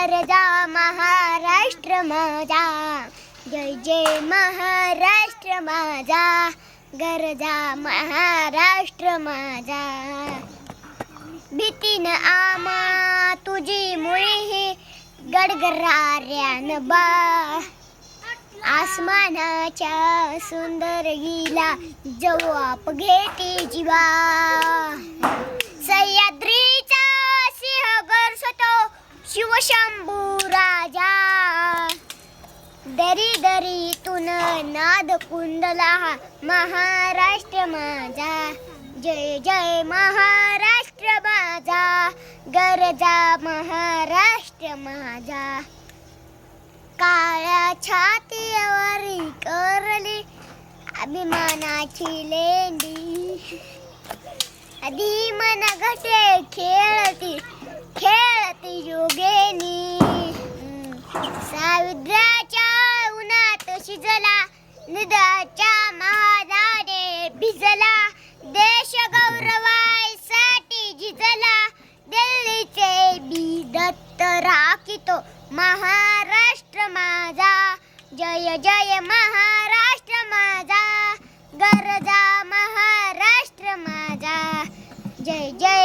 गरजा महाराष्ट्र माझा. जय जय महाराष्ट्र माझा. गरजा महाराष्ट्र माझा. भीतीन आमा तुझी मुळी ही गडगराऱ्यान बा. आसमानाच्या सुंदर गीला जवाप घेते जीवा. शंभू राजा. दरी दरी तुन नाद कुंडला महाराष्ट्र माझा. जय जय महाराष्ट्र माझा. गरजा महाराष्ट्र माझा. काळ्या छातीवर करली अभिमानाची लेंडी. आधी मन घटे खेळती साविद्राच्या उन्हात शिजला निदाच्या महादाने भिजला. देश गौरवासाठी झिजला दिल्लीचे बी दत्त राखितो. महाराष्ट्र माझा जय जय महाराष्ट्र माझा. गरजा महाराष्ट्र माझा जय जय